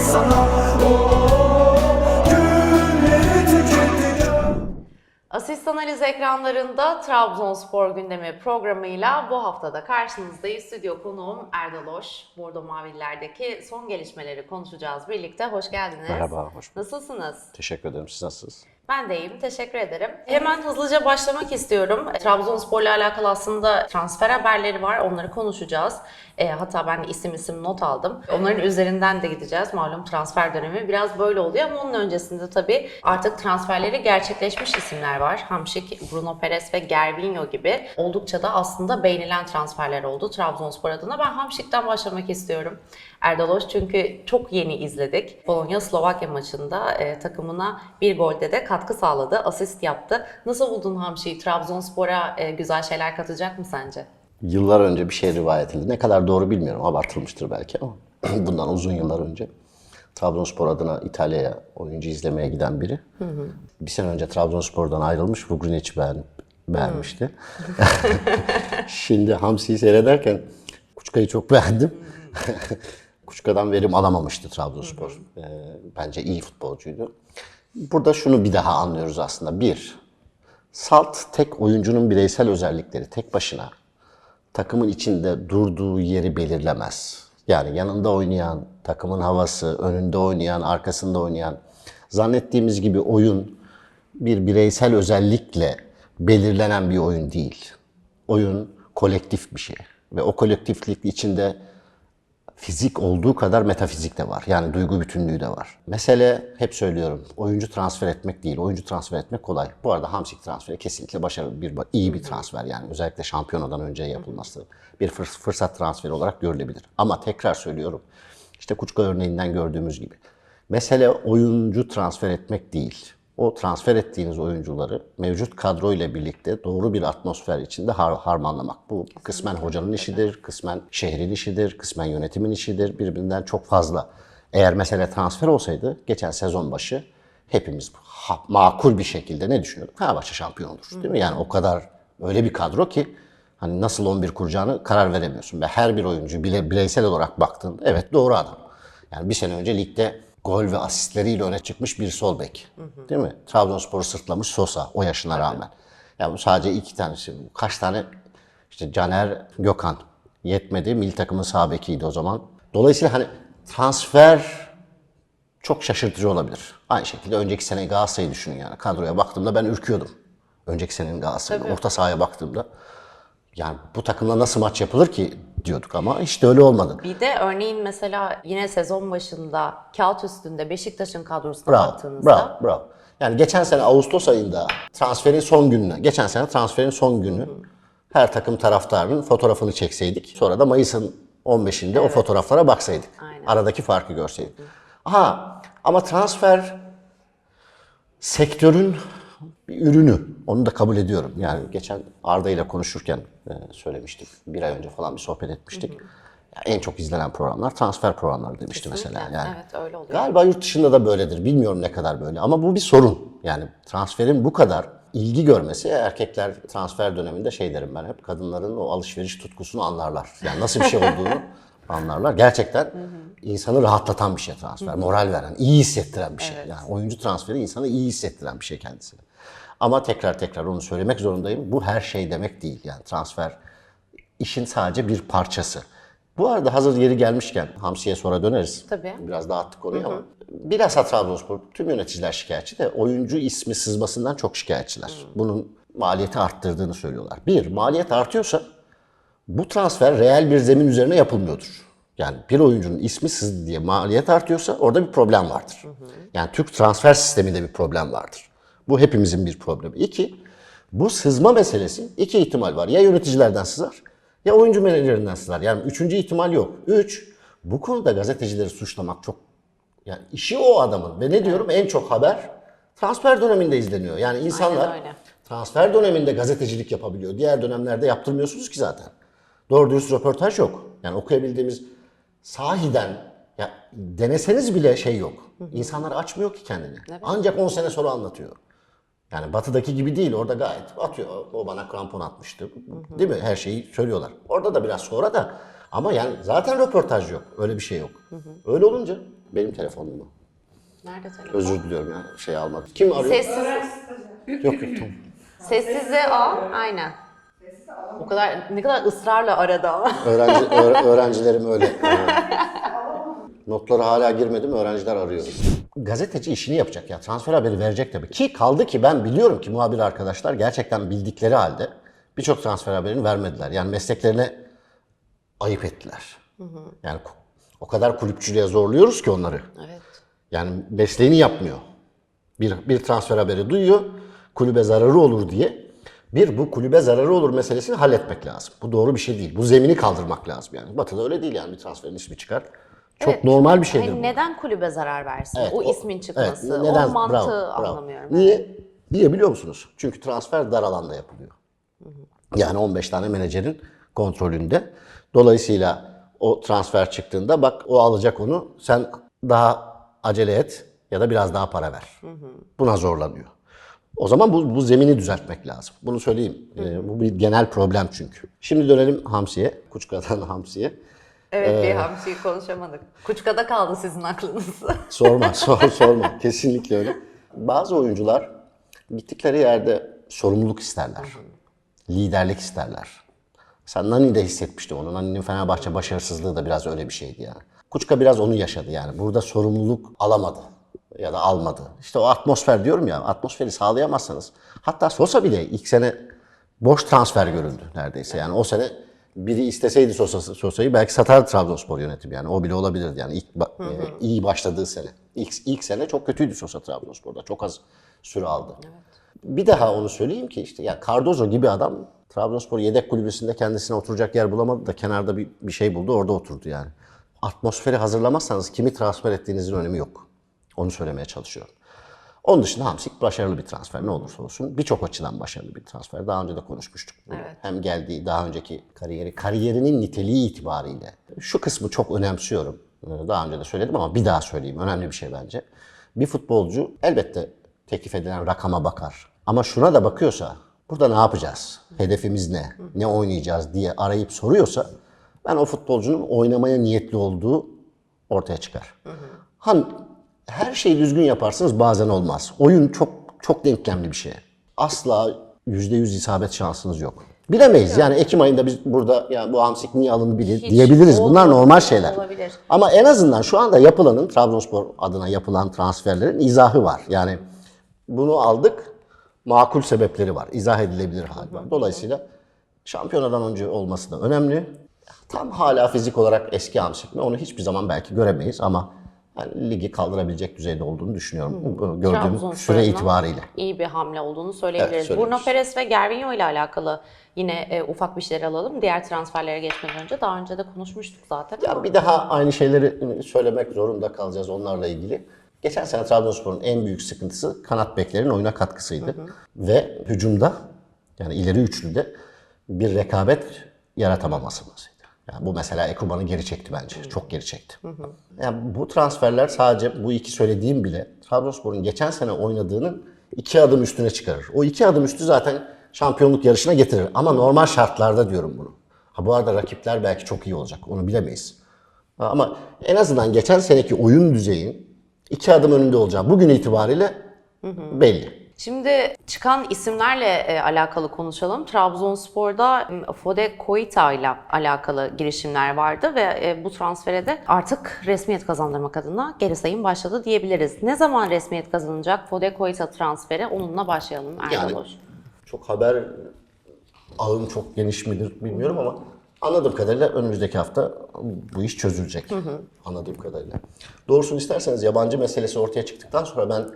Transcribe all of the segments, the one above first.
sana Oh günleri tüketeceğim Asist Analiz ekranlarında Trabzonspor gündemi programıyla bu haftada karşınızdayız. Stüdyo konuğum Erdal Hoş. Bordo Mavililer'deki son gelişmeleri konuşacağız birlikte. Hoş geldiniz. Merhaba, hoş bulduk. Nasılsınız? Teşekkür ederim. Siz nasılsınız? Ben de iyiyim, teşekkür ederim. Hemen hızlıca başlamak istiyorum. Trabzonspor'la alakalı aslında transfer haberleri var, onları konuşacağız. E, hatta ben isim isim not aldım. Onların üzerinden de gideceğiz. Malum transfer dönemi biraz böyle oluyor ama onun öncesinde tabii artık transferleri gerçekleşmiş isimler var. Hamşik, Bruno Perez ve Gervinho gibi oldukça da aslında beğenilen transferler oldu Trabzonspor adına. Ben Hamşik'ten başlamak istiyorum. Erdal Hoş çünkü çok yeni izledik. Polonya-Slovakya maçında e, takımına bir golde de katkı sağladı, asist yaptı. Nasıl buldun Hamşik'i? Trabzonspor'a e, güzel şeyler katacak mı sence? Yıllar önce bir şey rivayet edildi. Ne kadar doğru bilmiyorum. Abartılmıştır belki ama bundan uzun yıllar önce. Trabzonspor adına İtalya'ya oyuncu izlemeye giden biri. Bir sene önce Trabzonspor'dan ayrılmış. Vugrinic'i beğen, beğenmişti. Şimdi Hamsi'yi seyrederken Kuçka'yı çok beğendim. Kuçka'dan verim alamamıştı Trabzonspor. Ee, bence iyi futbolcuydu. Burada şunu bir daha anlıyoruz aslında. Bir, Salt tek oyuncunun bireysel özellikleri tek başına takımın içinde durduğu yeri belirlemez. Yani yanında oynayan, takımın havası, önünde oynayan, arkasında oynayan, zannettiğimiz gibi oyun bir bireysel özellikle belirlenen bir oyun değil. Oyun kolektif bir şey ve o kolektiflik içinde fizik olduğu kadar metafizik de var. Yani duygu bütünlüğü de var. Mesele hep söylüyorum oyuncu transfer etmek değil. Oyuncu transfer etmek kolay. Bu arada Hamsik transferi kesinlikle başarılı bir iyi bir transfer yani özellikle şampiyonadan önce yapılması bir fırs- fırsat transferi olarak görülebilir. Ama tekrar söylüyorum. işte Kuçka örneğinden gördüğümüz gibi. Mesele oyuncu transfer etmek değil. O transfer ettiğiniz oyuncuları mevcut kadro ile birlikte doğru bir atmosfer içinde har- harmanlamak. Bu kısmen hocanın işidir, kısmen şehrin işidir, kısmen yönetimin işidir. Birbirinden çok fazla. Eğer mesele transfer olsaydı geçen sezon başı hepimiz ha- makul bir şekilde ne düşünüyorduk? Fenerbahçe şampiyon olur. Değil mi? Yani o kadar öyle bir kadro ki hani nasıl 11 kuracağını karar veremiyorsun. Ve her bir oyuncu bile, bireysel olarak baktığında evet doğru adam. Yani bir sene önce ligde gol ve asistleriyle öne çıkmış bir sol bek. Değil mi? Trabzonspor'u sırtlamış Sosa o yaşına rağmen. Ya bu sadece iki tanesi. Kaç tane işte Caner Gökhan yetmedi. Milli takımın sağ bekiydi o zaman. Dolayısıyla hani transfer çok şaşırtıcı olabilir. Aynı şekilde önceki sene Galatasaray'ı düşünün yani. Kadroya baktığımda ben ürküyordum. Önceki senenin Galatasaray'da. Orta sahaya baktığımda yani bu takımla nasıl maç yapılır ki diyorduk ama işte öyle olmadı. Bir de örneğin mesela yine sezon başında kağıt üstünde Beşiktaş'ın kadrosuna Bravo, baktığınızda bravo, bravo. Yani geçen sene Ağustos ayında transferin son gününe, geçen sene transferin son günü her takım taraftarının fotoğrafını çekseydik. Sonra da Mayıs'ın 15'inde o fotoğraflara baksaydık. Aynen. Aradaki farkı görseydik. Aha ama transfer sektörün bir ürünü. Onu da kabul ediyorum. Yani geçen Arda ile konuşurken e, söylemiştik. Bir ay önce falan bir sohbet etmiştik. Ya en çok izlenen programlar transfer programları demişti mesela. Kesinlikle. Yani Evet, öyle oluyor. Galiba yurt dışında da böyledir. Bilmiyorum ne kadar böyle ama bu bir sorun. Yani transferin bu kadar ilgi görmesi erkekler transfer döneminde şey derim ben hep kadınların o alışveriş tutkusunu anlarlar. Yani nasıl bir şey olduğunu anlarlar. Gerçekten insanı rahatlatan bir şey transfer. Moral veren, iyi hissettiren bir şey. Yani oyuncu transferi insanı iyi hissettiren bir şey kendisine. Ama tekrar tekrar onu söylemek zorundayım. Bu her şey demek değil. Yani transfer işin sadece bir parçası. Bu arada hazır yeri gelmişken Hamsi'ye sonra döneriz. Tabii. Biraz dağıttık konuyu ama. Bilhassa Trabzonspor tüm yöneticiler şikayetçi de oyuncu ismi sızmasından çok şikayetçiler. Bunun maliyeti arttırdığını söylüyorlar. Bir, maliyet artıyorsa bu transfer reel bir zemin üzerine yapılmıyordur. Yani bir oyuncunun ismi sızdı diye maliyet artıyorsa orada bir problem vardır. Yani Türk transfer sisteminde bir problem vardır. Bu hepimizin bir problemi. İki, bu sızma meselesi iki ihtimal var. Ya yöneticilerden sızar ya oyuncu menajerinden sızar. Yani üçüncü ihtimal yok. Üç, bu konuda gazetecileri suçlamak çok yani işi o adamın. Ve ne diyorum en çok haber transfer döneminde izleniyor. Yani insanlar transfer döneminde gazetecilik yapabiliyor. Diğer dönemlerde yaptırmıyorsunuz ki zaten. Doğru dürüst röportaj yok. Yani okuyabildiğimiz sahiden ya deneseniz bile şey yok. İnsanlar açmıyor ki kendini. Ancak 10 sene sonra anlatıyor. Yani batıdaki gibi değil. Orada gayet atıyor. O bana krampon atmıştı. Değil mi? Her şeyi söylüyorlar. Orada da biraz sonra da ama yani zaten röportaj yok. Öyle bir şey yok. Öyle olunca Benim telefonum? Nerede telefon? Özür diliyorum ya şey almadım. Kim arıyor? Sessiz. Yok yok tamam. Sessize al. Aynen. O kadar ne kadar ısrarla aradı ama. Öğrenci, öğ- öğrencilerim öyle. Notlara hala girmedim, öğrenciler arıyor. Gazeteci işini yapacak ya, transfer haberi verecek tabii. Ki kaldı ki ben biliyorum ki muhabir arkadaşlar gerçekten bildikleri halde birçok transfer haberini vermediler. Yani mesleklerine ayıp ettiler. Yani ku- o kadar kulüpçülüğe zorluyoruz ki onları. Evet. Yani mesleğini yapmıyor. Bir, bir transfer haberi duyuyor, kulübe zararı olur diye. Bir, bu kulübe zararı olur meselesini halletmek lazım. Bu doğru bir şey değil. Bu zemini kaldırmak lazım yani. Batı'da öyle değil yani bir transferin ismi çıkar. Çok Evet. normal bir şeydir Hani bu. neden kulübe zarar versin? Evet, o, ismin çıkması, evet, neden? o mantığı Bravo, bravo. anlamıyorum. Niye? Niye biliyor musunuz? Çünkü transfer dar alanda yapılıyor. Yani 15 tane menajerin kontrolünde. Dolayısıyla o transfer çıktığında bak o alacak onu sen daha acele et ya da biraz daha para ver. Buna zorlanıyor. O zaman bu, bu zemini düzeltmek lazım. Bunu söyleyeyim. Ee, bu bir genel problem çünkü. Şimdi dönelim Hamsi'ye. Kuçka'dan Hamsi'ye. Evet Ee, bir hamsiyi konuşamadık. Kuçkada kaldı sizin aklınız. Sorma, sor, sorma. Kesinlikle öyle. Bazı oyuncular gittikleri yerde sorumluluk isterler. Liderlik isterler. Sen Nani de hissetmiştim onu. Nani'nin Fenerbahçe başarısızlığı da biraz öyle bir şeydi yani. Kuçka biraz onu yaşadı yani. Burada sorumluluk alamadı ya da almadı. İşte o atmosfer diyorum ya, atmosferi sağlayamazsanız. Hatta Sosa bile ilk sene boş transfer görüldü neredeyse. Yani o sene biri isteseydi Sosa, Sosa'yı belki satardı Trabzonspor yönetimi yani. O bile olabilirdi yani ilk ba- e, iyi başladığı sene. İlk, ilk sene çok kötüydü Sosa Trabzonspor'da. Çok az süre aldı. Bir daha onu söyleyeyim ki işte ya Cardozo gibi adam Trabzonspor yedek kulübesinde kendisine oturacak yer bulamadı da kenarda bir, bir şey buldu orada oturdu yani. Atmosferi hazırlamazsanız kimi transfer ettiğinizin önemi yok. Onu söylemeye çalışıyorum. Onun dışında Hamsik başarılı bir transfer ne olursa olsun. Birçok açıdan başarılı bir transfer. Daha önce de konuşmuştuk. bunu. Hem geldiği daha önceki kariyeri, kariyerinin niteliği itibariyle. Şu kısmı çok önemsiyorum. Ee, Daha önce de söyledim ama bir daha söyleyeyim. Önemli bir şey bence. Bir futbolcu elbette teklif edilen rakama bakar. Ama şuna da bakıyorsa, burada ne yapacağız? Hedefimiz ne? Ne oynayacağız diye arayıp soruyorsa ben o futbolcunun oynamaya niyetli olduğu ortaya çıkar. Han her şeyi düzgün yaparsınız bazen olmaz. Oyun çok çok denklemli bir şey. Asla %100 isabet şansınız yok. Bilemeyiz yani Ekim ayında biz burada yani bu Hamsik niye alındı bile Hiç diyebiliriz. Bunlar normal şeyler. olabilir. Ama en azından şu anda yapılanın Trabzonspor adına yapılan transferlerin izahı var. Yani bunu aldık makul sebepleri var. İzah edilebilir hal var. Dolayısıyla şampiyonadan önce olması da önemli. Tam hala fizik olarak eski Hamsik mi onu hiçbir zaman belki göremeyiz ama yani ligi kaldırabilecek düzeyde olduğunu düşünüyorum. Bu Gördüğüm Trabzonspor süre itibariyle. iyi bir hamle olduğunu söyleyebiliriz. Evet. Bruno Perez ve Gervinho ile alakalı yine e, ufak bir şeyler alalım. Diğer transferlere geçmeden önce daha önce de konuşmuştuk zaten. Ya bir daha aynı şeyleri söylemek zorunda kalacağız onlarla ilgili. Geçen sene Trabzonspor'un en büyük sıkıntısı kanat beklerin oyuna katkısıydı. Ve hücumda yani ileri üçlüde bir rekabet yaratamamasıydı. Yani bu mesela Ekuban'ı geri çekti bence. Çok geri çekti. Yani bu transferler sadece bu iki söylediğim bile Trabzonspor'un geçen sene oynadığının iki adım üstüne çıkarır. O iki adım üstü zaten şampiyonluk yarışına getirir. Ama normal şartlarda diyorum bunu. Ha bu arada rakipler belki çok iyi olacak. Onu bilemeyiz. Ama en azından geçen seneki oyun düzeyin iki adım önünde olacağı bugün itibariyle belli. Şimdi çıkan isimlerle e, alakalı konuşalım. Trabzonspor'da Fode Koita ile alakalı girişimler vardı ve e, bu transfere de artık resmiyet kazandırmak adına geri sayım başladı diyebiliriz. Ne zaman resmiyet kazanacak Fode Koita transferi? Onunla başlayalım Erdal Yani çok haber ağım çok geniş midir bilmiyorum ama anladığım kadarıyla önümüzdeki hafta bu iş çözülecek. Anladığım kadarıyla. Doğrusunu isterseniz yabancı meselesi ortaya çıktıktan sonra ben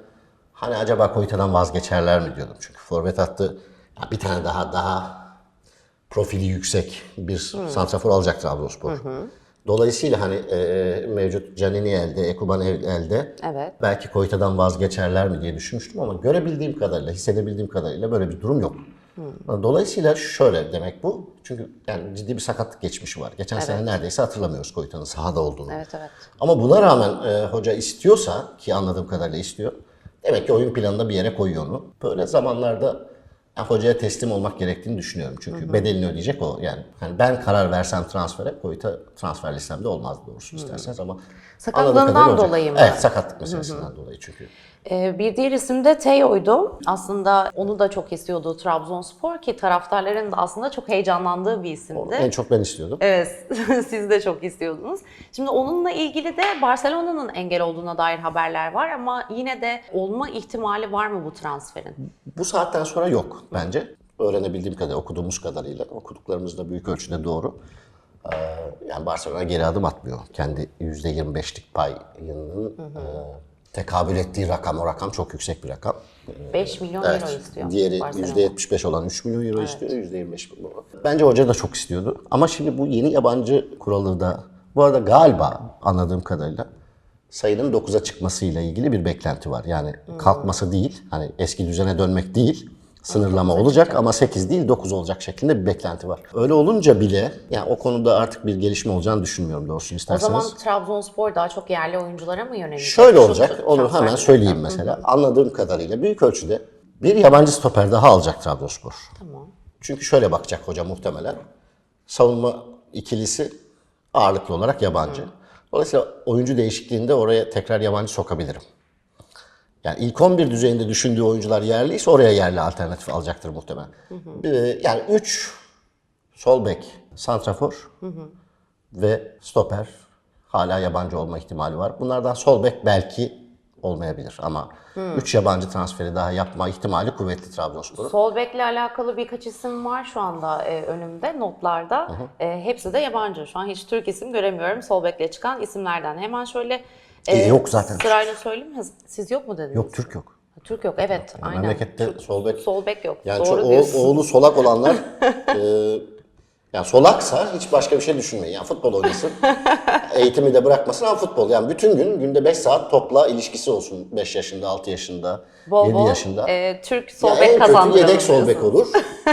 hani acaba Koyta'dan vazgeçerler mi diyordum. Çünkü forvet attı ya bir tane daha daha profili yüksek bir santrafor alacak Trabzonspor. Dolayısıyla hani e, mevcut Canini elde, Ekuban el- elde. Evet. Belki Koyta'dan vazgeçerler mi diye düşünmüştüm ama görebildiğim kadarıyla, hissedebildiğim kadarıyla böyle bir durum yok. Dolayısıyla şöyle demek bu. Çünkü yani ciddi bir sakatlık geçmişi var. Geçen sene neredeyse hatırlamıyoruz Koyta'nın sahada olduğunu. Evet evet. Ama buna rağmen e, hoca istiyorsa ki anladığım kadarıyla istiyor. Demek ki oyun planında bir yere koyuyor onu. Böyle zamanlarda Yani hocaya teslim olmak gerektiğini düşünüyorum. Çünkü bedelini ödeyecek o. Yani hani ben karar versem transfere Koyta transfer listemde olmaz doğrusu isterseniz ama Sakatlığından dolayı mı? Evet sakatlık meselesinden dolayı çünkü. Ee, bir diğer isim de Teo'ydu. Aslında onu da çok istiyordu Trabzonspor ki taraftarların da aslında çok heyecanlandığı bir isimdi. En çok ben istiyordum. Evet, siz de çok istiyordunuz. Şimdi onunla ilgili de Barcelona'nın engel olduğuna dair haberler var ama yine de olma ihtimali var mı bu transferin? Bu saatten sonra yok bence. Öğrenebildiğim kadarıyla, okuduğumuz kadarıyla, okuduklarımız da büyük ölçüde doğru. Ee, yani Barcelona geri adım atmıyor. Kendi %25'lik payının e, tekabül ettiği rakam, o rakam çok yüksek bir rakam. 5 milyon euro istiyor. Diğeri Barcelona. %75 olan 3 milyon euro istiyor, %25 bu. Bence hoca da çok istiyordu. Ama şimdi bu yeni yabancı kuralı da, bu arada galiba anladığım kadarıyla sayının 9'a çıkmasıyla ilgili bir beklenti var. Yani kalkması değil, hani eski düzene dönmek değil, sınırlama olacak ama 8 değil 9 olacak şeklinde bir beklenti var. Öyle olunca bile yani o konuda artık bir gelişme olacağını düşünmüyorum doğrusunu O isterseniz. zaman Trabzonspor daha çok yerli oyunculara mı yönelecek? Şöyle olacak, onu hemen söyleyeyim mesela. Anladığım kadarıyla büyük ölçüde bir yabancı stoper daha alacak Trabzonspor. Tamam. Çünkü şöyle bakacak hoca muhtemelen. Savunma ikilisi ağırlıklı olarak yabancı. Dolayısıyla oyuncu değişikliğinde oraya tekrar yabancı sokabilirim. Yani ilk 11 düzeyinde düşündüğü oyuncular yerliyse oraya yerli alternatif alacaktır muhtemelen. Bir- Yani 3 sol bek, santrafor ve stoper hala yabancı olma ihtimali var. Bunlardan sol bek belki olmayabilir ama 3 yabancı transferi daha yapma ihtimali kuvvetli Trabzonspor'un. Sol bekle alakalı birkaç isim var şu anda e, önümde notlarda. E, hepsi de yabancı. Şu an hiç Türk isim göremiyorum sol bekle çıkan isimlerden. Hemen şöyle E, yok zaten. Sırayla söyleyeyim mi? Siz yok mu dediniz? Yok Türk yok. Türk yok evet aynen. Memlekette sol bek Sol bek yok. yani Doğru o- diyorsun. oğlu solak olanlar e, yani solaksa hiç başka bir şey düşünmeyin. Yani futbol oynasın. Eğitimi de bırakmasın ama futbol. Yani bütün gün günde 5 saat topla ilişkisi olsun. 5 yaşında, 6 yaşında, Bol 7 bol, yaşında. e, Türk sol bek en kötü kazandıralım yedek sol bek olur.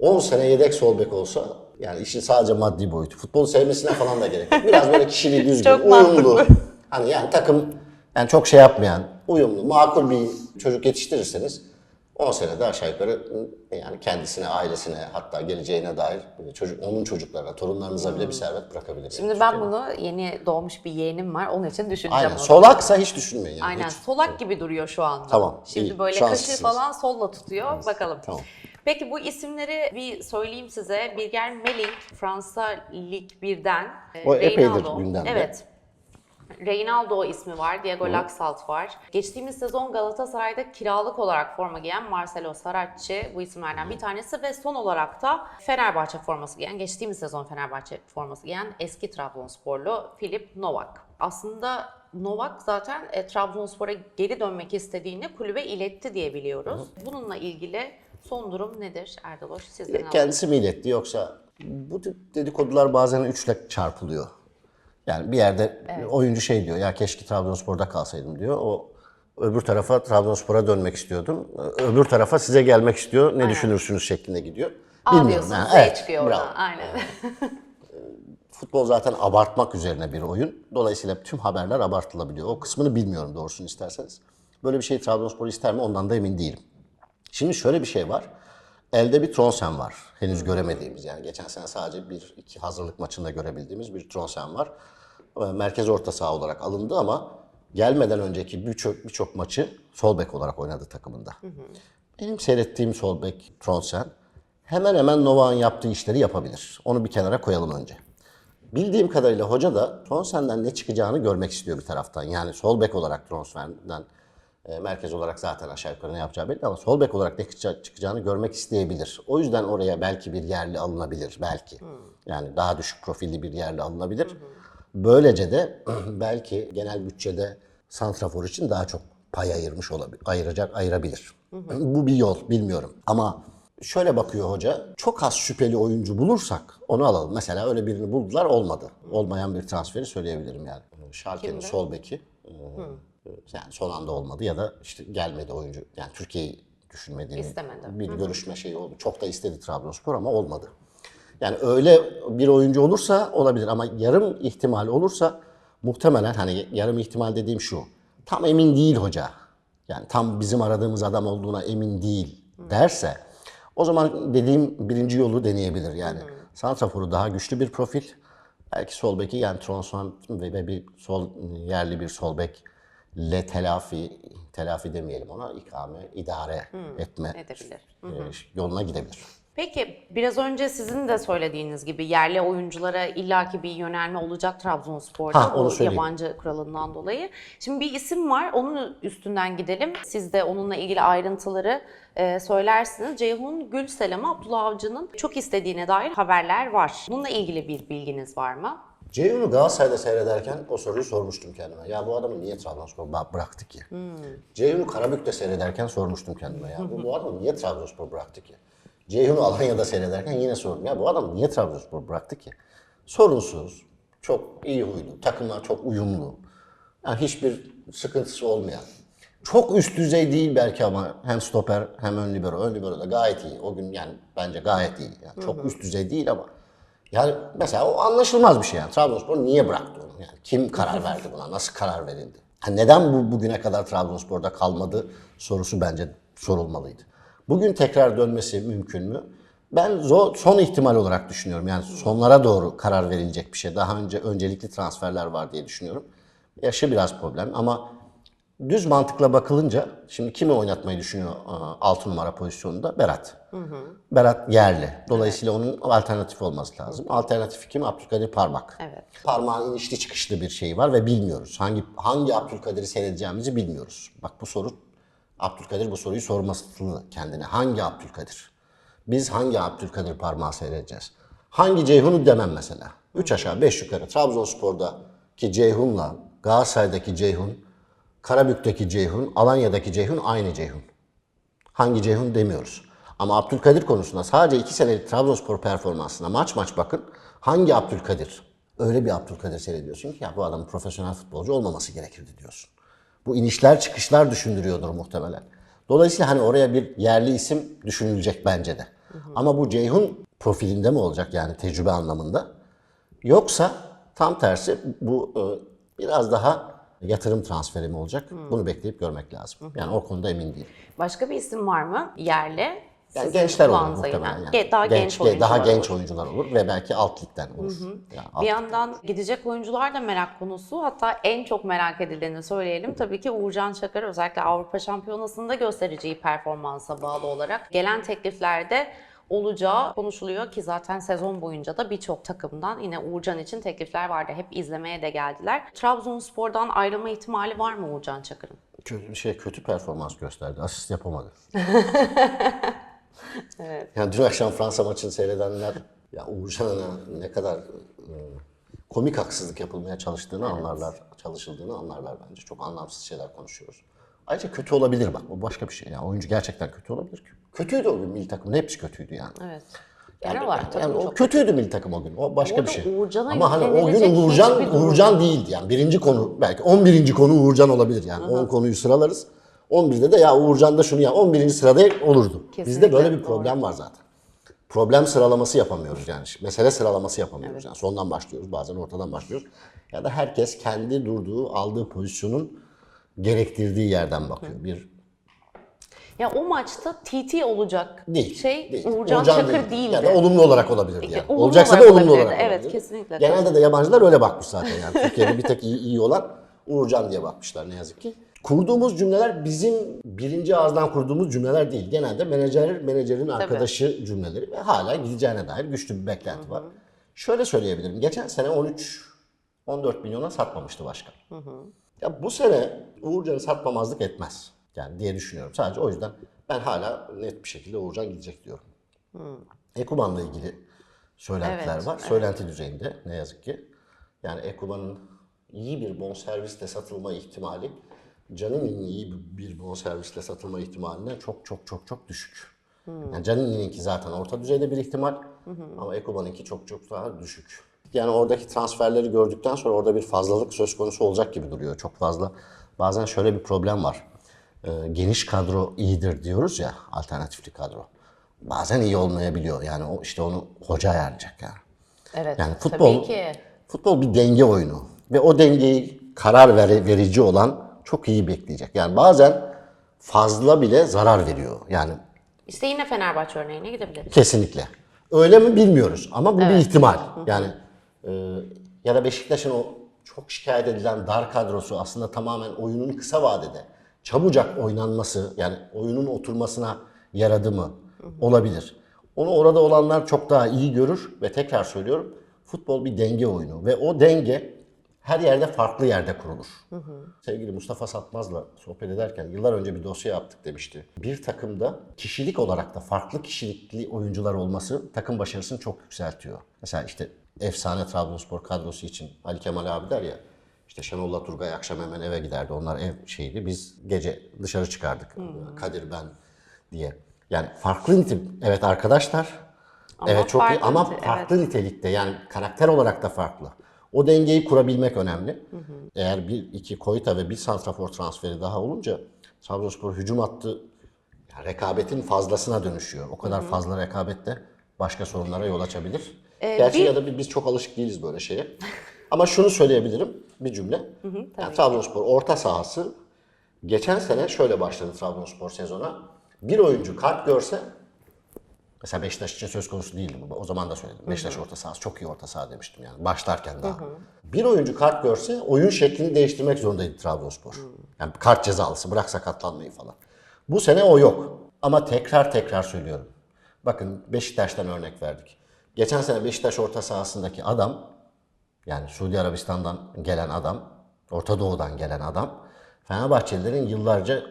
Ee, 10 sene yedek sol bek olsa yani işin sadece maddi boyutu. Futbolu sevmesine falan da gerek yok. Biraz böyle kişiliği düzgün, Çok uyumlu. mantıklı. Hani yani takım yani çok şey yapmayan, uyumlu, makul bir çocuk yetiştirirseniz 10 senede aşağı yukarı yani kendisine, ailesine hatta geleceğine dair çocuk, onun çocuklarına, torunlarınıza bile bir servet bırakabilir. yani. Şimdi ben bunu yeni doğmuş bir yeğenim var. Onun için düşüneceğim. Aynen. onu. Solaksa hiç düşünmeyin yani. Aynen. Hiç. Solak gibi duruyor şu anda. Tamam, Şimdi iyi. böyle kaşı Şanslısınız. falan solla tutuyor. Bakalım. Tamam. Peki bu isimleri bir söyleyeyim size. Birger Meling Fransa Lig 1'den. e, O epeydir Reynaldo. gündemde. Evet. Reynaldo ismi var, Diego Laxalt var. Geçtiğimiz sezon Galatasaray'da kiralık olarak forma giyen Marcelo Saracchi bu isimlerden bir tanesi ve son olarak da Fenerbahçe forması giyen, geçtiğimiz sezon Fenerbahçe forması giyen eski Trabzonsporlu Filip Novak. Aslında Novak zaten e, Trabzonspor'a geri dönmek istediğini kulübe iletti diye biliyoruz. Bununla ilgili son durum nedir Erdaloş? Sizden. Kendisi mi iletti yoksa bu tip dedikodular bazen üçle çarpılıyor. Yani bir yerde oyuncu şey diyor ya keşke Trabzonspor'da kalsaydım diyor. O öbür tarafa Trabzonspor'a dönmek istiyordum. Öbür tarafa size gelmek istiyor. Ne düşünürsünüz şeklinde gidiyor. Ağlıyorsunuz, Yani, evet, çıkıyor bravo. oradan. Aynen. Futbol zaten abartmak üzerine bir oyun. Dolayısıyla tüm haberler abartılabiliyor. O kısmını bilmiyorum doğrusunu isterseniz. Böyle bir şey Trabzonspor ister mi ondan da emin değilim. Şimdi şöyle bir şey var. Elde bir Tronsen var. Henüz göremediğimiz yani geçen sene sadece bir iki hazırlık maçında görebildiğimiz bir Tronsen var. Merkez orta saha olarak alındı ama gelmeden önceki birçok birçok maçı sol bek olarak oynadı takımında. Benim seyrettiğim sol bek Tronsen hemen hemen Novak'ın yaptığı işleri yapabilir. Onu bir kenara koyalım önce. Bildiğim kadarıyla hoca da Tronsen'den ne çıkacağını görmek istiyor bir taraftan. Yani sol bek olarak Tronsen'den e, merkez olarak zaten aşağı yukarı ne yapacağı belli ama sol bek olarak ne çıkacağını görmek isteyebilir. O yüzden oraya belki bir yerli alınabilir belki. Yani daha düşük profilli bir yerli alınabilir. Böylece de belki genel bütçede santrafor için daha çok pay ayırmış olabilir, ayıracak, ayırabilir. Bu bir yol, bilmiyorum. Ama şöyle bakıyor hoca, çok az şüpheli oyuncu bulursak onu alalım. Mesela öyle birini buldular, olmadı. Olmayan bir transferi söyleyebilirim yani. Schalke'nin sol beki. e, Yani son anda olmadı ya da işte gelmedi oyuncu. Yani Türkiye'yi düşünmediğini İstemedi. bir görüşme şeyi oldu. Çok da istedi Trabzonspor ama olmadı. Yani öyle bir oyuncu olursa olabilir ama yarım ihtimal olursa muhtemelen hani yarım ihtimal dediğim şu. Tam emin değil hoca. Yani tam bizim aradığımız adam olduğuna emin değil derse o zaman dediğim birinci yolu deneyebilir. Yani santraforu daha güçlü bir profil. Belki sol beki yani Tronson ve bir sol yerli bir sol bek le telafi telafi demeyelim ona ikame idare etme Edebilir. e, yoluna gidebilir. Peki biraz önce sizin de söylediğiniz gibi yerli oyunculara illaki bir yönelme olacak Trabzonspor'da Ha, onu söyleyeyim. yabancı kuralından dolayı. Şimdi bir isim var onun üstünden gidelim. Siz de onunla ilgili ayrıntıları e, söylersiniz. Ceyhun Gülselam'ı Abdullah Avcı'nın çok istediğine dair haberler var. Bununla ilgili bir bilginiz var mı? Ceyhun'u Galatasaray'da seyrederken o soruyu sormuştum kendime. Ya bu adamı niye Trabzonspor bıraktı ki? Ceyhun'u Karabük'te seyrederken sormuştum kendime. Ya bu, bu adamı niye Trabzonspor bıraktı ki? Ceyhun'u Alanya'da seyrederken yine sordum. Ya bu adamı niye Trabzonspor bıraktı ki? Sorunsuz, çok iyi huylu, takıma çok uyumlu. Yani hiçbir sıkıntısı olmayan. Çok üst düzey değil belki ama hem stoper hem ön libero. Ön libero da gayet iyi. O gün yani bence gayet iyi. Yani çok üst düzey değil ama yani mesela o anlaşılmaz bir şey yani. Trabzonspor niye bıraktı onu? Yani kim karar verdi buna? Nasıl karar verildi? Ha neden bu bugüne kadar Trabzonspor'da kalmadı sorusu bence sorulmalıydı. Bugün tekrar dönmesi mümkün mü? Ben son ihtimal olarak düşünüyorum. Yani sonlara doğru karar verilecek bir şey. Daha önce öncelikli transferler var diye düşünüyorum. Yaşı biraz problem ama düz mantıkla bakılınca şimdi kimi oynatmayı düşünüyor 6 numara pozisyonunda? Berat. Berat yerli. Dolayısıyla onun alternatif olması lazım. Alternatif kim? Abdülkadir Parmak. Evet. Parmağın inişli çıkışlı bir şey var ve bilmiyoruz. Hangi hangi Abdülkadir'i seyredeceğimizi bilmiyoruz. Bak bu soru Abdülkadir bu soruyu sorması kendine. Hangi Abdülkadir? Biz hangi Abdülkadir Parmağı seyredeceğiz? Hangi Ceyhun'u demem mesela. Üç aşağı beş yukarı Trabzonspor'daki Ceyhun'la Galatasaray'daki Ceyhun, Karabük'teki Ceyhun, Alanya'daki Ceyhun aynı Ceyhun. Hangi Ceyhun demiyoruz. Ama Abdülkadir konusunda sadece iki senelik Trabzonspor performansına maç maç bakın. Hangi Abdülkadir? Öyle bir Abdülkadir seyrediyorsun ki ya bu adamın profesyonel futbolcu olmaması gerekirdi diyorsun. Bu inişler çıkışlar düşündürüyordur muhtemelen. Dolayısıyla hani oraya bir yerli isim düşünülecek bence de. Ama bu Ceyhun profilinde mi olacak yani tecrübe anlamında? Yoksa tam tersi bu e, biraz daha yatırım transferi mi olacak? Bunu bekleyip görmek lazım. Yani o konuda emin değilim. Başka bir isim var mı? Yerli. Yani gençler olur muhtemelen. Yani. Daha genç, oyuncular Daha genç olur. oyuncular olur ve belki alt ligden olur. Yani alt- Bir yandan gidecek oyuncular da merak konusu. Hatta en çok merak edileni söyleyelim. Tabii ki Uğurcan Çakır özellikle Avrupa Şampiyonası'nda göstereceği performansa bağlı olarak gelen tekliflerde olacağı konuşuluyor ki zaten sezon boyunca da birçok takımdan yine Uğurcan için teklifler vardı. Hep izlemeye de geldiler. Trabzonspor'dan ayrılma ihtimali var mı Uğurcan Çakır'ın? kötü, şey kötü performans gösterdi. Asist yapamadı. Yani dün akşam Fransa maçını seyredenler ya Uğurcan'a ne, kadar e, komik haksızlık yapılmaya çalıştığını anlarlar, çalışıldığını anlarlar bence. Çok anlamsız şeyler konuşuyoruz. Ayrıca kötü olabilir bak. O başka bir şey. Yani oyuncu gerçekten kötü olabilir. Kötüydü o gün milli takımın. Hepsi kötüydü yani. Evet. Genel olarak takım Yani o kötüydü milli takım o gün. O başka Orada bir şey. Uğurcan'a Ama hani o gün Uğurcan Uğurcan değildi yani. Birinci konu belki 11. konu Uğurcan olabilir yani. 10 konuyu sıralarız. 11'de de ya Uğurcan da şunu ya 11. sırada olurdu. Bizde Kesinlikle, böyle bir doğru. problem var zaten. Problem sıralaması yapamıyoruz yani. Mesele sıralaması yapamıyoruz yani. Sondan başlıyoruz, bazen ortadan başlıyoruz. Ya da herkes kendi durduğu, aldığı pozisyonun gerektirdiği yerden bakıyor. Bir Ya o maçta TT olacak Değil. şey değil. Uğurcan, Uğurcan Çakır değil. değildi. Ya da olumlu olarak olabilirdi yani. olumlu Olacaksa olarak da olumlu olarak Evet, olabilirdi. kesinlikle. Genelde de yabancılar öyle bakmış zaten yani. Türkiye'de bir tek iyi, iyi olan Uğurcan diye bakmışlar ne yazık ki. Kurduğumuz cümleler bizim birinci ağızdan kurduğumuz cümleler değil. Genelde menajer, menajerin arkadaşı cümleleri ve hala gideceğine dair güçlü bir beklenti var. Şöyle söyleyebilirim. Geçen sene 13 14 milyona satmamıştı başkan. Ya bu sene Uğurcan'ı satmamazlık etmez. Yani diye düşünüyorum. Sadece o yüzden ben hala net bir şekilde Uğurcan gidecek diyorum. Ekuban'la ilgili söylentiler Evet, var. Söylenti düzeyinde ne yazık ki. Yani Ekuban'ın iyi bir bonservisle satılma ihtimali Canini'nin iyi bir bonservisle satılma ihtimalinden çok çok çok çok düşük. Yani Canini'ninki zaten orta düzeyde bir ihtimal ama Ekuban'ınki çok çok daha düşük. Yani oradaki transferleri gördükten sonra orada bir fazlalık söz konusu olacak gibi duruyor. Çok fazla. Bazen şöyle bir problem var. Ee, geniş kadro iyidir diyoruz ya, alternatifli kadro. Bazen iyi olmayabiliyor. Yani o işte onu hoca ayarlayacak yani. Evet. Yani futbol Tabii ki. futbol bir denge oyunu ve o dengeyi karar ver- verici olan çok iyi bekleyecek. Yani bazen fazla bile zarar veriyor. Yani İşte yine Fenerbahçe örneğine gidebiliriz. Kesinlikle. Öyle mi bilmiyoruz ama bu bir ihtimal. Yani e, ya da Beşiktaş'ın o çok şikayet edilen dar kadrosu aslında tamamen oyunun kısa vadede çabucak oynanması yani oyunun oturmasına yaradı mı olabilir. Onu orada olanlar çok daha iyi görür ve tekrar söylüyorum futbol bir denge oyunu ve o denge her yerde farklı yerde kurulur. Sevgili Mustafa Satmaz'la sohbet ederken yıllar önce bir dosya yaptık demişti. Bir takımda kişilik olarak da farklı kişilikli oyuncular olması takım başarısını çok yükseltiyor. Mesela işte efsane Trabzonspor kadrosu için Ali Kemal abi der ya işte Şenol'la Turgay akşam hemen eve giderdi. Onlar ev şeydi. Biz gece dışarı çıkardık. Kadir ben diye. Yani farklı nitim. Evet arkadaşlar. Ama evet çok iyi farklı ama nite- farklı nitelikte yani karakter olarak da farklı. O dengeyi kurabilmek önemli. Eğer bir iki Koyta ve bir santrafor transferi daha olunca Trabzonspor hücum hattı yani rekabetin fazlasına dönüşüyor. O kadar fazla rekabet de başka sorunlara yol açabilir. Gerçi bir- ya da bi- biz çok alışık değiliz böyle şeye. Ama şunu söyleyebilirim bir cümle. yani Trabzonspor orta sahası geçen sene şöyle başladı Trabzonspor sezona. Bir oyuncu kart görse Mesela Beşiktaş için söz konusu değildi bu. O zaman da söyledim. Beşiktaş orta sahası çok iyi orta saha demiştim yani başlarken daha. Bir oyuncu kart görse oyun şeklini değiştirmek zorundaydı Trabzonspor. Yani kart cezalısı bırak sakatlanmayı falan. Bu sene o yok. Ama tekrar tekrar söylüyorum. Bakın Beşiktaş'tan örnek verdik. Geçen sene Beşiktaş orta sahasındaki adam yani Suudi Arabistan'dan gelen adam, Orta Doğu'dan gelen adam Fenerbahçelilerin yıllarca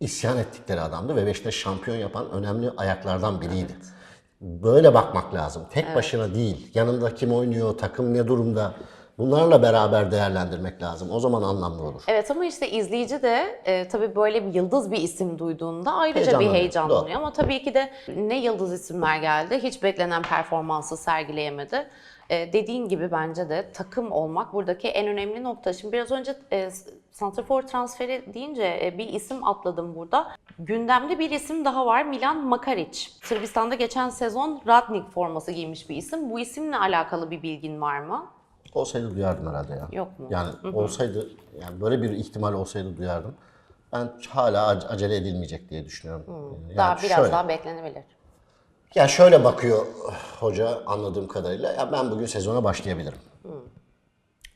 isyan ettikleri adamdı ve Beşiktaş şampiyon yapan önemli ayaklardan biriydi. Böyle bakmak lazım. Tek başına değil. Yanında kim oynuyor, takım ne durumda. Bunlarla beraber değerlendirmek lazım. O zaman anlamlı olur. Evet ama işte izleyici de e, tabii böyle bir yıldız bir isim duyduğunda ayrıca bir Heyecanlanıyor, heyecanlanıyor. Ama tabii ki de ne yıldız isimler geldi, hiç beklenen performansı sergileyemedi. E, dediğin gibi bence de takım olmak buradaki en önemli nokta. Şimdi biraz önce e, Santrafor transferi deyince e, bir isim atladım burada. Gündemde bir isim daha var. Milan Makaric. Sırbistan'da geçen sezon Radnik forması giymiş bir isim. Bu isimle alakalı bir bilgin var mı? Olsaydı duyardım herhalde ya. Yok mu? Yani olsaydı, yani böyle bir ihtimal olsaydı duyardım. Ben hala ac- acele edilmeyecek diye düşünüyorum. Yani Daha biraz şöyle. daha beklenebilir. Ya şöyle bakıyor hoca anladığım kadarıyla. Ya ben bugün sezona başlayabilirim.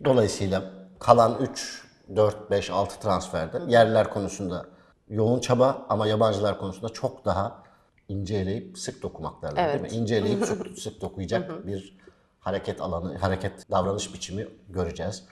Dolayısıyla kalan 3, 4, 5, 6 transferde yerliler konusunda yoğun çaba ama yabancılar konusunda çok daha inceleyip sık dokumak derler Evet. değil mi? İnceleyip sık, sık dokuyacak bir hareket alanı, hareket davranış biçimi göreceğiz.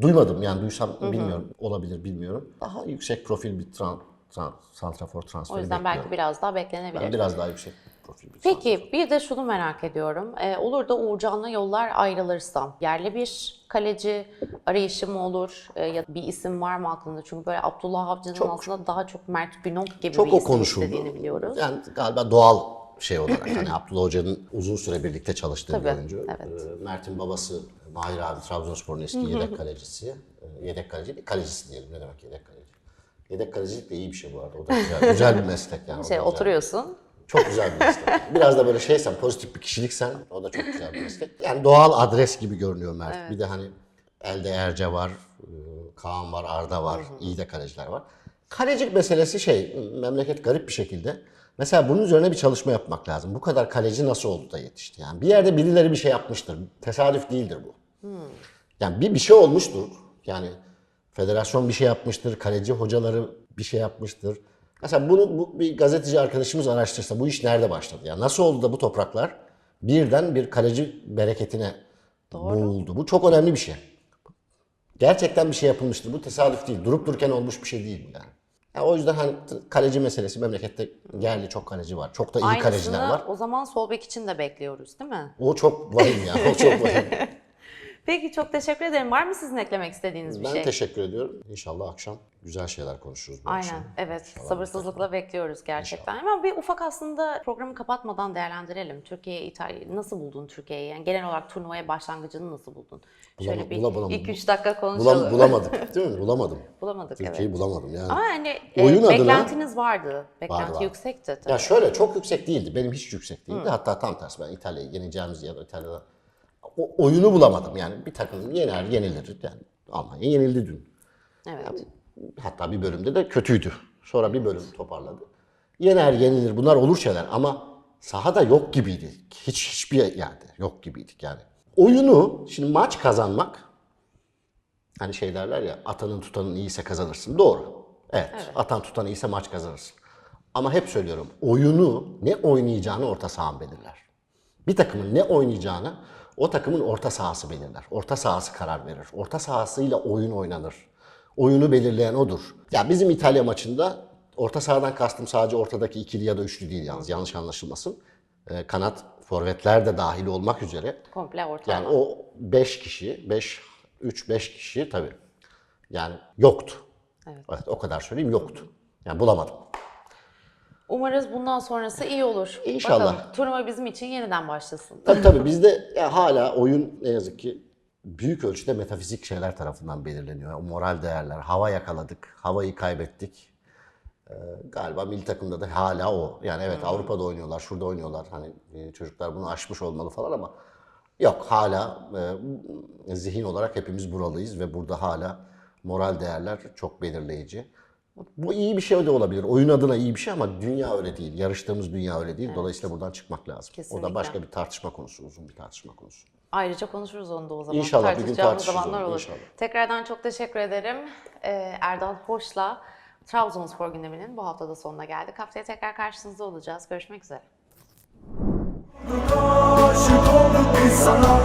Duymadım yani duysam bilmiyorum olabilir bilmiyorum. Daha yüksek profil bir tran, tran, santrafor transferi O yüzden bekliyorum. belki biraz daha beklenebilir. Ben biraz daha yüksek profil bir Peki bir de şunu merak ediyorum. Ee, olur da Uğurcan'la yollar ayrılırsa yerli bir kaleci arayışı mı olur? Ee, ya bir isim var mı aklında? Çünkü böyle Abdullah Avcı'nın Çok- aslında daha çok Mert Günok gibi Çok bir o isim konuşuldu. istediğini biliyoruz. Yani galiba doğal şey olarak hani Abdullah Hoca'nın uzun süre birlikte çalıştığı bir Tabii, oyuncu. evet. Ee, Mert'in babası Mahir abi Trabzonspor'un eski yedek kalecisi. Ee, Yedek kaleci, değil, kalecisi diyelim ne demek yedek kaleci. Yedek kalecilik de iyi bir şey bu arada. O da güzel, güzel bir meslek yani. o Şey oturuyorsun. Çok güzel bir meslek. Biraz da böyle şeysen, pozitif bir kişiliksen o da çok güzel bir meslek. Yani doğal adres gibi görünüyor Mert. Bir de hani elde Erce var, e, Kaan var, Arda var, iyi de kaleciler var. Kalecik meselesi şey, memleket garip bir şekilde. Mesela bunun üzerine bir çalışma yapmak lazım. Bu kadar kaleci nasıl oldu da yetişti? Yani bir yerde birileri bir şey yapmıştır. Tesadüf değildir bu. Yani bir bir şey olmuştur. Yani federasyon bir şey yapmıştır, kaleci hocaları bir şey yapmıştır. Mesela bunu bu, bir gazeteci arkadaşımız araştırsa bu iş nerede başladı? Yani nasıl oldu da bu topraklar birden bir kaleci bereketine boğuldu? Bu çok önemli bir şey. Gerçekten bir şey yapılmıştır. Bu tesadüf değil. Durup dururken olmuş bir şey değil bu yani. Yani o yüzden hani kaleci meselesi memlekette yerli çok kaleci var. Çok da iyi kaleciler Aynısını var. o zaman sol bek için de bekliyoruz değil mi? O çok vahim ya. O çok vahim. Peki çok teşekkür ederim. Var mı sizin eklemek istediğiniz bir Ben şey? teşekkür ediyorum. İnşallah akşam güzel şeyler konuşuruz bu akşam. Aynen evet sabırsızlıkla bekliyoruz gerçekten. Hemen bir ufak aslında programı kapatmadan değerlendirelim. Türkiye, İtalya nasıl buldun Türkiye'yi? Yani genel olarak turnuvaya başlangıcını nasıl buldun? Şöyle Bulama- bir bula- bulamadım. 2-3 dakika konuşalım. Bulam, bulamadık değil mi? Bulamadım. Bulamadık Türkiye'yi evet. bulamadım yani. Ama hani e, Oyun adına- beklentiniz vardı. Beklenti var. yüksekti. tabii. Ya şöyle çok yüksek değildi. Benim hiç yüksek değildi. Hatta tam tersi ben İtalya'yı yeneceğimiz ya da İtalya'da o oyunu bulamadım yani. Bir takım yener, yenilir. Yani Almanya yenildi dün. Evet. Hatta bir bölümde de kötüydü. Sonra bir bölüm toparladı. Yener, yenilir bunlar olur şeyler ama sahada yok gibiydi. Hiç hiçbir yerde yok gibiydik yani. Oyunu şimdi maç kazanmak hani şey derler ya atanın tutanın iyiyse kazanırsın. Doğru. Evet, atan tutan iyiyse maç kazanırsın. Ama hep söylüyorum oyunu ne oynayacağını orta sahan belirler. Bir takımın ne oynayacağını o takımın orta sahası belirler. Orta sahası karar verir. Orta sahasıyla oyun oynanır. Oyunu belirleyen odur. Ya bizim İtalya maçında orta sahadan kastım sadece ortadaki ikili ya da üçlü değil yalnız yanlış anlaşılmasın. Ee, kanat forvetler de dahil olmak üzere. Komple orta Yani o 5 kişi, 5 3 5 kişi tabii. Yani yoktu. Evet. evet o kadar söyleyeyim yoktu. Yani bulamadım. Umarız bundan sonrası iyi olur. İnşallah. Bakalım, turnuva bizim için yeniden başlasın. Tabii tabii bizde ya hala oyun ne yazık ki büyük ölçüde metafizik şeyler tarafından belirleniyor. O moral değerler, hava yakaladık, havayı kaybettik. Ee, galiba milli takımda da hala o. Yani evet Avrupa'da oynuyorlar, şurada oynuyorlar. Hani e, çocuklar bunu aşmış olmalı falan ama yok hala e, zihin olarak hepimiz buralıyız ve burada hala moral değerler çok belirleyici. Bu iyi bir şey de olabilir. Oyun adına iyi bir şey ama dünya öyle değil. Yarıştığımız dünya öyle değil. Dolayısıyla buradan çıkmak lazım. O Kesinlikle. da başka bir tartışma konusu, uzun bir tartışma konusu. Ayrıca konuşuruz onu da o zaman. İnşallah bir gün tartışırız zamanlar onu, olur. inşallah. Tekrardan çok teşekkür ederim. Ee, Erdal Hoş'la Trabzonspor gündeminin bu haftada sonuna geldik. Haftaya tekrar karşınızda olacağız. Görüşmek üzere. Aşık olduk biz sana